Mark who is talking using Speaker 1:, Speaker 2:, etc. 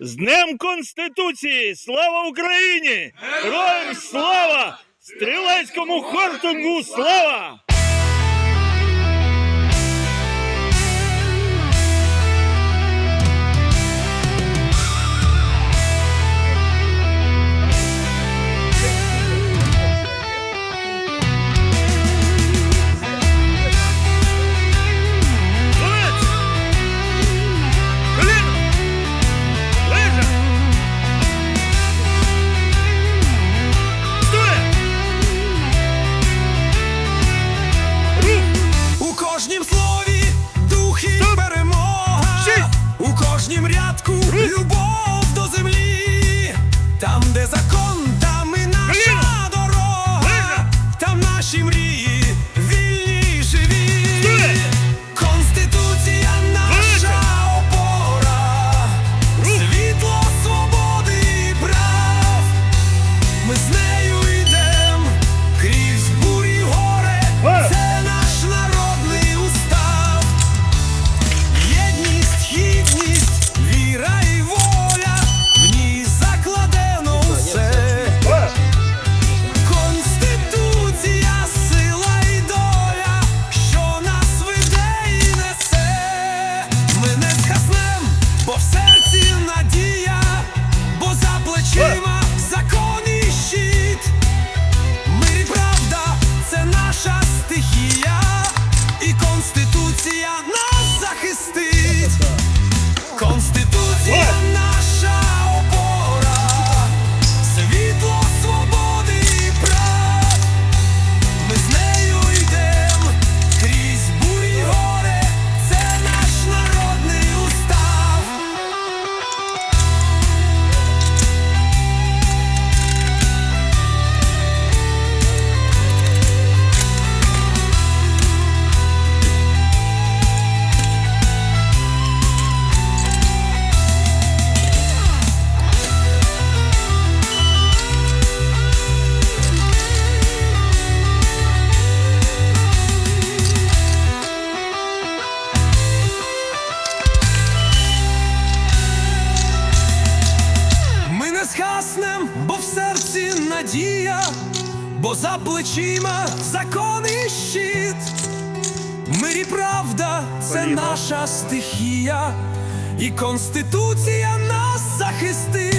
Speaker 1: З Днем Конституції! Слава Україні! Героям слава! Стрілецькому хортингу слава!
Speaker 2: Конституція. надія, бо за плечима закон і щит. Мир і правда це наша стихія, і Конституція нас захистить.